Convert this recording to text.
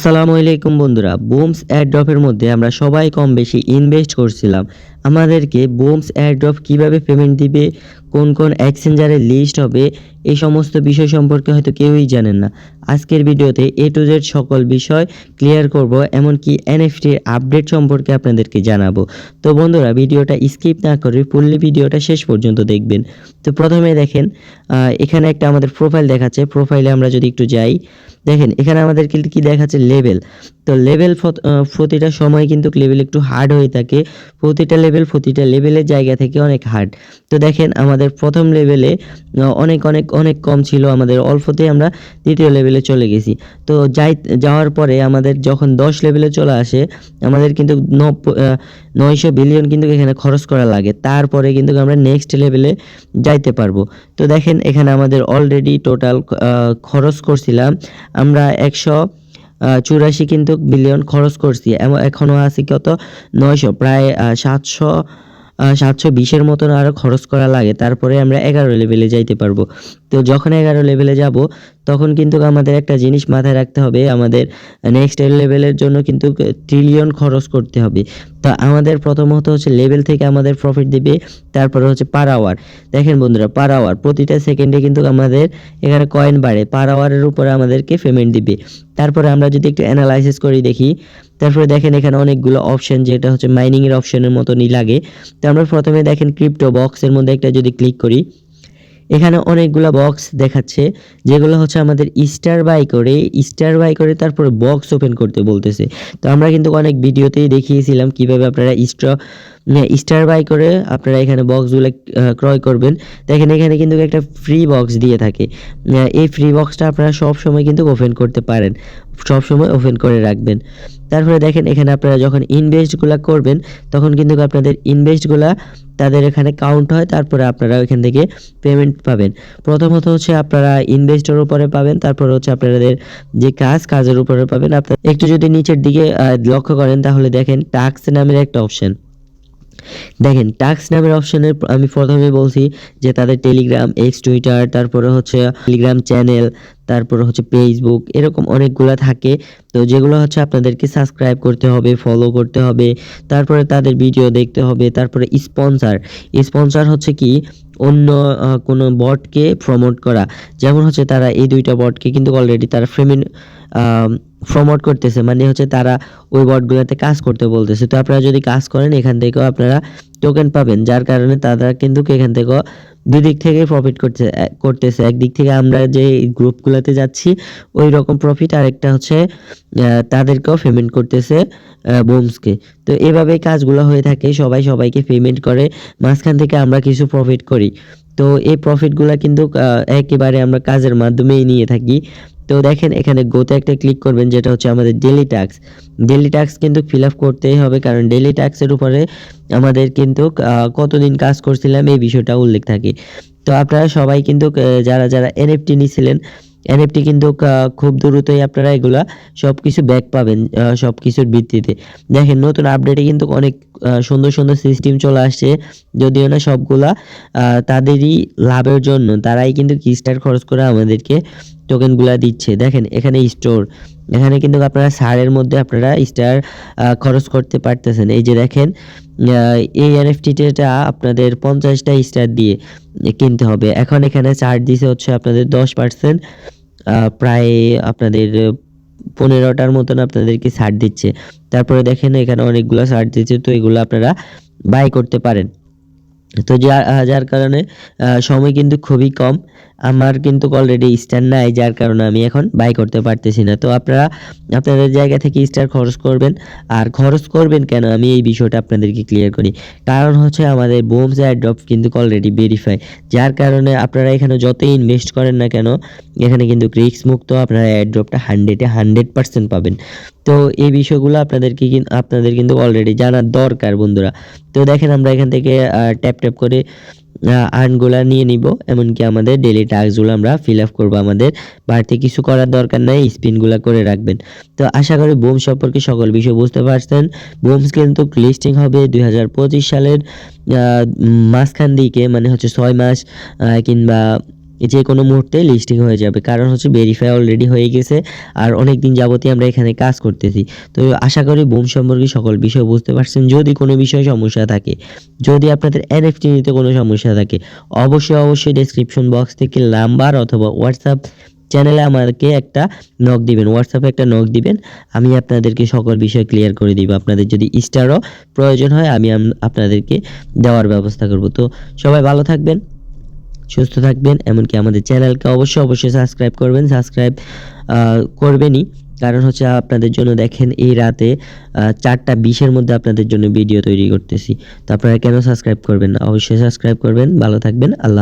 আসসালামু আলাইকুম বন্ধুরা বুমস ড্রপের মধ্যে আমরা সবাই কম বেশি ইনভেস্ট করছিলাম। আমাদেরকে বুমস এয়ারড্রপ কীভাবে পেমেন্ট দিবে, কোন কোন এক্সচেঞ্জারের লিস্ট হবে, এই সমস্ত বিষয় সম্পর্কে হয়তো কেউই জানেন না। আজকের ভিডিওতে এ টু জেড সকল বিষয় ক্লিয়ার করব, এমনকি এনএফটির আপডেট সম্পর্কে আপনাদেরকে জানাব। তো বন্ধুরা, ভিডিওটা স্কিপ না করে ফুললি ভিডিওটা শেষ পর্যন্ত দেখবেন। তো প্রথমে দেখেন এখানে একটা আমাদের প্রোফাইল দেখাচ্ছে। প্রোফাইলে আমরা যদি একটু যাই, দেখেন, এখানে আমাদের কি দেখাচ্ছে? লেভেল তো লেভেল প্রতিটা সময় কিন্তু লেভেল একটু হার্ড হয়ে থাকে। প্রতিটা লেভেল প্রতিটা লেভেলের জায়গা থেকে অনেক হার্ড তো দেখেন, আমাদের প্রথম লেভেলে অনেক অনেক অনেক কম ছিল। আমাদের অল্পতেই আমরা দ্বিতীয় লেভেলে চলে গেছি। তো যাই, যাওয়ার পরে আমাদের যখন দশ লেভেলে চলে আসে, আমাদের কিন্তু নয়শো বিলিয়ন কিন্তু এখানে খরচ করা লাগে। তারপরে কিন্তু আমরা নেক্সট লেভেলে যাইতে পারব। তো দেখেন, এখানে আমাদের অলরেডি টোটাল খরচ করছিলাম। আমরা একশো চুরাশি কিন্তু বিলিয়ন খরচ করছি। এখনও আছে কত? নয়শো, প্রায় সাতশো সাতশো বিশের মতন আরও খরচ করা লাগে। তারপরে আমরা এগারো লেভেলে যাইতে পারব। তো যখন এগারো লেভেলে যাব, তখন কিন্তু আমাদের একটা জিনিস মাথায় রাখতে হবে, আমাদের নেক্সট লেভেলের জন্য কিন্তু ট্রিলিয়ন খরচ করতে হবে। তো আমাদের প্রথমত হচ্ছে লেভেল থেকে আমাদের প্রফিট দিবে, তারপরে হচ্ছে পার আওয়ার দেখেন বন্ধুরা পার আওয়ার প্রতিটা সেকেন্ডে কিন্তু আমাদের এখানে কয়েন বাড়ে। পার আওয়ারের উপরে আমাদেরকে পেমেন্ট দিবে। তারপরে আমরা যদি একটু অ্যানালাইসিস করি দেখি, তারপরে দেখেন এখানে অনেকগুলো অপশন যেটা হচ্ছে মাইনিংয়ের অপশনের মতনই লাগে। তো আমরা প্রথমে দেখেন ক্রিপ্টো বক্সের মধ্যে একটা যদি ক্লিক করি, এখানে অনেকগুলো বক্স দেখাচ্ছে, যেগুলো হচ্ছে আমাদের স্টার বাই করে স্টার বাই করে তারপরে বক্স ওপেন করতে বলতেছে। তো আমরা কিন্তু অনেক ভিডিওতেই দেখিয়েছিলাম কীভাবে আপনারা স্ট্র স্টার বাই করে আপনারা এখানে বক্সগুলো ক্রয় করবেন। দেখেন এখানে কিন্তু একটা ফ্রি বক্স দিয়ে থাকে। এই ফ্রি বক্সটা আপনারা সব সময় কিন্তু ওপেন করতে পারেন। সব সময় ওপেন করে রাখবেন। তারপরে দেখেন এখানে আপনারা যখন ইনভেস্টগুলো করবেন, তখন কিন্তু আপনাদের ইনভেস্টগুলা তাদের এখানে কাউন্ট হয়। তারপরে আপনারা ওইখান থেকে পেমেন্ট পাবেন। প্রথমত হচ্ছে আপনারা ইনভেস্টের উপরে পাবেন। তারপরে হচ্ছে আপনাদের যে কাজ, কাজের উপরে পাবেন। আপনারা একটু যদি নিচের দিকে লক্ষ্য করেন, তাহলে দেখেন টাক্স নামের একটা অপশন দেখেন টাক্স নামের অপশনের আমি প্রথমে বলছি যে তাদের টেলিগ্রাম এক্স টুইটার তারপরে হচ্ছে টেলিগ্রাম চ্যানেল তারপরে হচ্ছে ফেসবুক এরকম অনেকগুলো থাকে। তো যেগুলো হচ্ছে আপনাদেরকে সাবস্ক্রাইব করতে হবে ফলো করতে হবে, তারপরে তাদের ভিডিও দেখতে হবে, তারপরে স্পন্সর স্পন্সর হচ্ছে কি? অন্য কোনো বটকে প্রমোট করা। যেমন হচ্ছে তারা এই দুইটা বটকে কিন্তু অলরেডি তারা ফ্রেমিন প্রমোট করতেছে মানে হচ্ছে তারা ওই বটগুলোতে কাজ করতে বলতেছে। তো আপনারা যদি কাজ করেন, এখান থেকেও আপনারা টোকেন পাবেন, যার কারণে তারা কিন্তু এখান থেকেও দুই দিক থেকে প্রফিট করতে করতেছে। একদিক থেকে আমরা যে গ্রুপগুলোতে যাচ্ছি, ওই রকম প্রফিট আর একটা হচ্ছে তাদেরকেও পেমেন্ট করতেছে বোমসকে তো এভাবে কাজগুলো হয়ে থাকে, সবাই সবাইকে পেমেন্ট করে, মাঝখান থেকে আমরা কিছু প্রফিট করি। তো এই প্রফিটগুলো কিন্তু একেবারে আমরা কাজের মাধ্যমেই নিয়ে থাকি। তো দেখেন, এখানে গোতে একটা ক্লিক করবেন, যেটা হচ্ছে আমাদের ডেলি ট্যাক্স ডেলি ট্যাক্স কিন্তু ফিল আপ করতেই হবে, কারণ ডেলি ট্যাক্সের উপরে আমাদের কিন্তু কতদিন কাজ করছিলাম এই বিষয়টা উল্লেখ থাকে। তো আপনারা সবাই কিন্তু যারা যারা এনএফটি নিয়েছিলেন এনএফটি কিন্তু খুব দ্রুতই আপনারা এগুলা সব কিছু ব্যাক পাবেন সব কিছুর ভিত্তিতে। দেখেন, নতুন আপডেটে কিন্তু অনেক সুন্দর সুন্দর সিস্টেম চলে আসছে। যদিও না সবগুলা তাদেরই লাভের জন্য, তারাই কিন্তু কিস্টার খরচ করে আমাদেরকে টোকেনগুলা দিচ্ছে। দেখেন, এখানে স্টোর এখানে কিন্তু আপনারা সারের মধ্যে আপনারা স্টার খরচ করতে পারতেছেন। এই যে দেখেন এই এনএফটিটা আপনাদের পঞ্চাশটা স্টার দিয়ে কিনতে হবে। এখন এখানে চার্জ দিছে হচ্ছে আপনাদের দশ পার্সেন্ট প্রায় আপনাদের পনেরোটার মতন আপনাদেরকে ছাড় দিচ্ছে। তারপরে দেখেন, এখানে অনেকগুলো ছাড় দিচ্ছে, তো এগুলো আপনারা বাই করতে পারেন। তো যার যার কারণে সময় কিন্তু খুবই কম। আমার কিন্তু অলরেডি স্টার নাই, যার কারণে আমি এখন বাই করতে পারতেছি না। তো আপনারা, আপনাদের জায়গা থেকে স্টার খরচ করবেন। আর খরচ করবেন কেন? আমি এই বিষয়টা আপনাদেরকে ক্লিয়ার করি। কারণ হচ্ছে আমাদের বোমস ড্রপ কিন্তু অলরেডি ভেরিফাই যার কারণে আপনারা এখানে যতই ইনভেস্ট করেন না কেন, এখানে কিন্তু রিস্ক মুক্ত আপনারা ড্রপটা হান্ড্রেডে হান্ড্রেড পার্সেন্ট পাবেন। তো এই বিষয়গুলো আপনাদেরকে আপনাদের কিন্তু অলরেডি জানার দরকার বন্ধুরা। তো দেখেন আমরা এখান থেকে ট্যাপ ট্যাপ করে আর্নগুলা নিয়ে নিব, এমনকি আমাদের ডেলি টাস্কগুলো আমরা ফিল আপ করব। আমাদের বাড়তি কিছু করার দরকার নাই স্পিনগুলো করে রাখবেন। তো আশা করি বোম সম্পর্কে সকল বিষয় বুঝতে পারছেন। বোমস কিন্তু লিস্টিং হবে দুই হাজার পঁচিশ সালের মাঝখান দিকে মানে হচ্ছে ছয় মাস কিংবা যে কোনো মুহূর্তে লিস্টিং হয়ে যাবে। কারণ হচ্ছে ভেরিফাই অলরেডি হয়ে গেছে আর অনেক দিন যাবতই আমরা এখানে কাজ করতেছি। তো আশা করি বুম সম্পর্কে সকল বিষয় বুঝতে পারছেন। যদি কোনো বিষয়ে সমস্যা থাকে, যদি আপনাদের এনএফটি নিতে কোনো সমস্যা থাকে, অবশ্যই অবশ্যই ডেসক্রিপশন বক্স থেকে নাম্বার অথবা হোয়াটসঅ্যাপ চ্যানেলে আমাকে একটা নক দিবেন। হোয়াটসঅ্যাপে একটা নক দিবেন। আমি আপনাদেরকে সকল বিষয় ক্লিয়ার করে দিব। আপনাদের যদি স্টারও প্রয়োজন হয় আমি আপনাদেরকে দেওয়ার ব্যবস্থা করব। তো সবাই ভালো থাকবেন। সুস্থ থাকবেন, এমনকি আমাদের চ্যানেলকে অবশ্যই অবশ্যই সাবস্ক্রাইব করবেন। সাবস্ক্রাইব করবেনই। কারণ হচ্ছে আপনাদের জন্য দেখেন এই রাতে চারটা বিশের মধ্যে আপনাদের জন্য ভিডিও তৈরি করতেছি। তো আপনারা কেন সাবস্ক্রাইব করবেন না? অবশ্যই সাবস্ক্রাইব করবেন। ভালো থাকবেন। আল্লাহ